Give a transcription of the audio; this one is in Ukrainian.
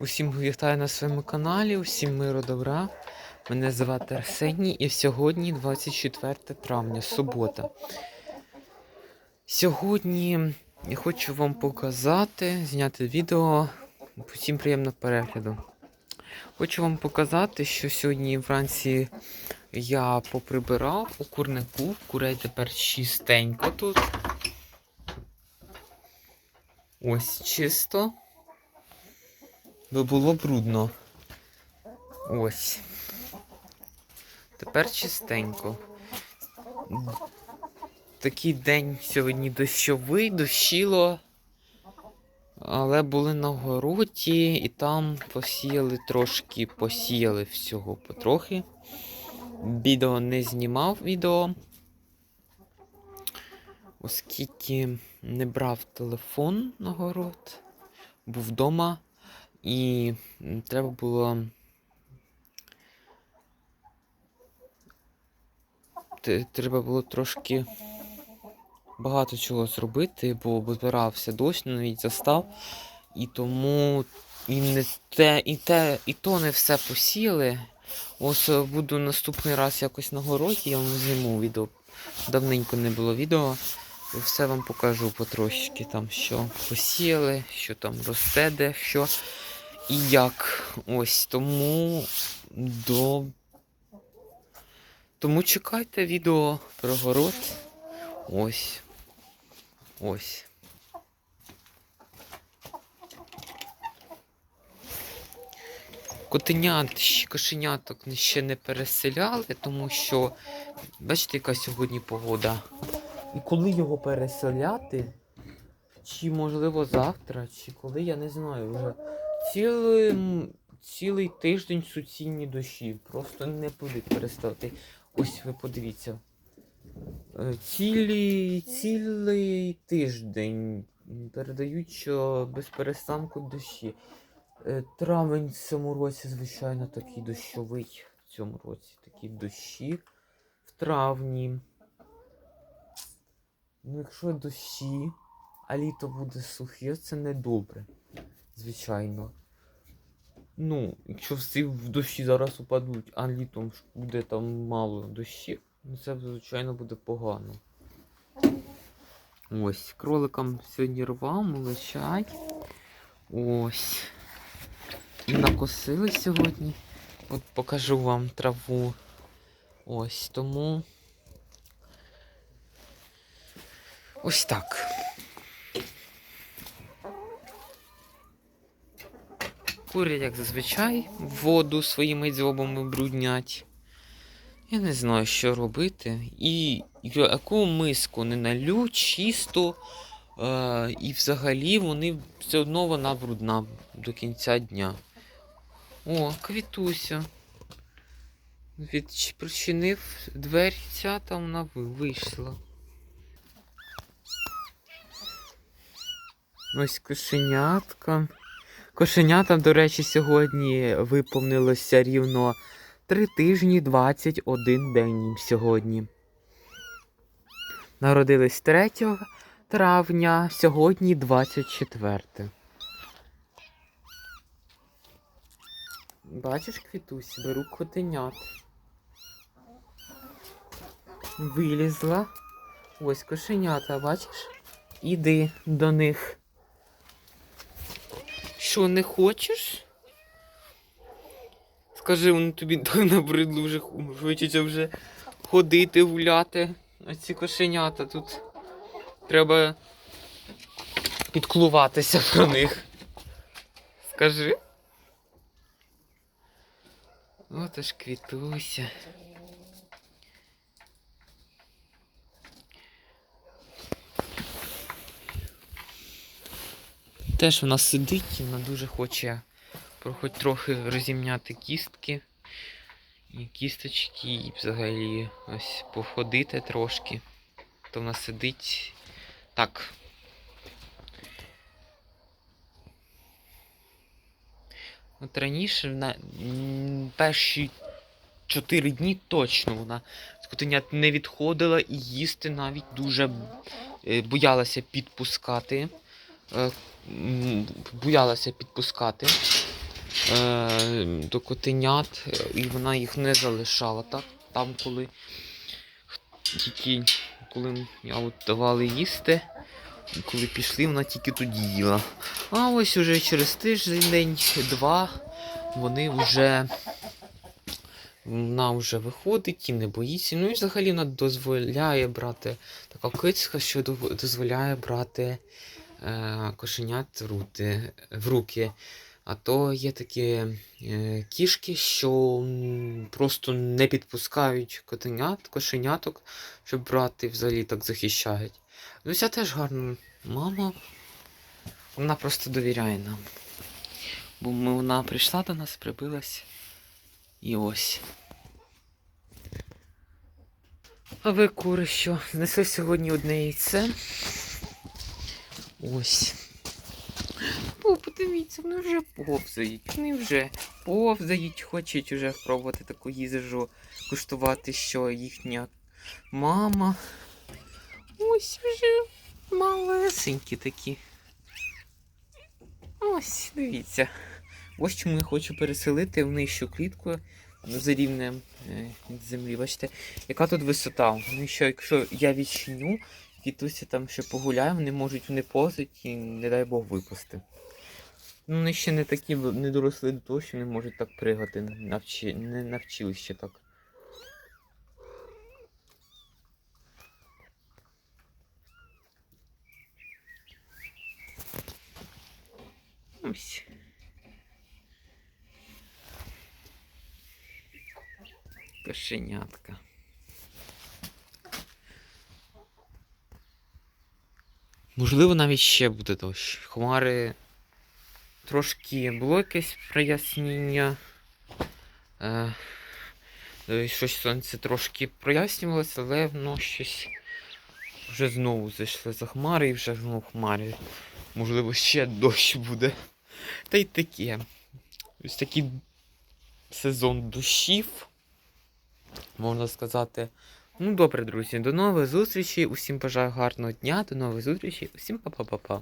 Усім вітаю на своєму каналі, усім миру добра. Мене звати Арсеній і сьогодні 24 травня, субота. Сьогодні я хочу вам показати, зняти відео. Всім приємного перегляду. Хочу вам показати, що сьогодні вранці я поприбирав у курнику. Курей тепер чистенько тут. Ось чисто бо було брудно. Ось. Тепер чистенько. Такий день сьогодні дощовий, дощило. Але були на городі і там посіяли трошки, посіяли всього потрохи. Відео не знімав відео. Оскільки не брав телефон на город, був вдома. І треба було. Треба було трошки багато чого зробити, бо збирався дощ, навіть застав. І тому і не те, і те, і то не все посіяли. Ось е, буду наступний раз якось на городі, я вам зніму відео. Давненько не було відео. І все вам покажу потрошки там, що посіяли, що там росте де, що і як. Ось тому до. Тому чекайте відео про город. Ось. Ось. Котенят, кошеняток ще не переселяли, тому що бачите, яка сьогодні погода. І коли його переселяти, чи можливо завтра, чи коли, я не знаю вже. Цілий, цілий тиждень суцільні дощі. Просто не будуть перестати. Ось ви подивіться. Е, Цілий, цілий тиждень передають, що без перестанку дощі. Е, Травень в цьому році, звичайно, такий дощовий. В цьому році такі дощі в травні. Ну, якщо дощі, а літо буде сухе, це не добре. Звичайно. Ну, якщо всі в дощі зараз упадуть, а літом буде там мало дощів, ну це, звичайно, буде погано. Ось, кроликам сьогодні рвав, молочать. Ось. Накосили сьогодні. От покажу вам траву. Ось тому. Ось так. Курять, як зазвичай, воду своїми дзьобами бруднять. Я не знаю, що робити. І яку миску не налю, чисто. Е, і взагалі вони все одно вона брудна до кінця дня. О, квітуся. Відчинив двері, ця там вона вийшла. Ось кошенятка. Кошенятам, до речі, сьогодні виповнилося рівно 3 тижні 21 день їм сьогодні. Народились 3 травня, сьогодні 24. Бачиш, Квітусь, беру котенят. Вилізла. Ось кошенята, бачиш? Іди до них. Що, не хочеш? Скажи, вони тобі набридло вже хочеться вже ходити, гуляти. Оці кошенята тут. Треба підклуватися про них. Скажи. От аж квітуся. Теж вона сидить, вона дуже хоче хоч трохи розімняти кістки. І кісточки, і взагалі ось походити трошки. То вона сидить так. От раніше на перші 4 дні точно вона з котенят не відходила і їсти навіть дуже е, боялася підпускати. Е, боялася підпускати. е, до котенят, і вона їх не залишала. Так? Там, коли тільки коли я от давали їсти, коли пішли, вона тільки тоді їла. А ось уже через тиждень, день, два, вони вже. Вона вже виходить і не боїться. Ну і взагалі вона дозволяє брати така кицька, що дозволяє брати кошенят в, рути, в руки. А то є такі е, кішки, що просто не підпускають котенят, кошеняток, щоб брати, взагалі так захищають. Ну, теж гарна мама. Вона просто довіряє нам. Бо ми, вона прийшла до нас, прибилась. І ось. А ви кури що? Знесли сьогодні одне яйце. Ось. О, подивіться, вони вже повзають. Вони вже повзають, хочуть вже пробувати таку їжу, куштувати, що їхня мама. Ось вже малесенькі такі. Ось, дивіться. Ось чому я хочу переселити в нижчу клітку за рівнем е, від землі. Бачите, яка тут висота? Ну що, якщо я відчиню, Вітуся там ще погуляє, вони можуть не повзати і, не дай Бог, випусти. Ну, вони ще не такі не доросли до того, що не можуть так пригати, навчи, не навчили ще так. Ось. Кошенятка. Можливо, навіть ще буде дощ. Хмари трошки було якесь прояснення. Е, е, щось сонце трошки прояснювалося, але воно щось вже знову зайшли за хмари і вже знову хмари. Можливо, ще дощ буде. Та й таке. Ось такий сезон дощів. Можна сказати. Ну, добре, друзі, до нових зустрічей. Усім бажаю гарного дня, до нових зустрічей. Усім па-па-па-па.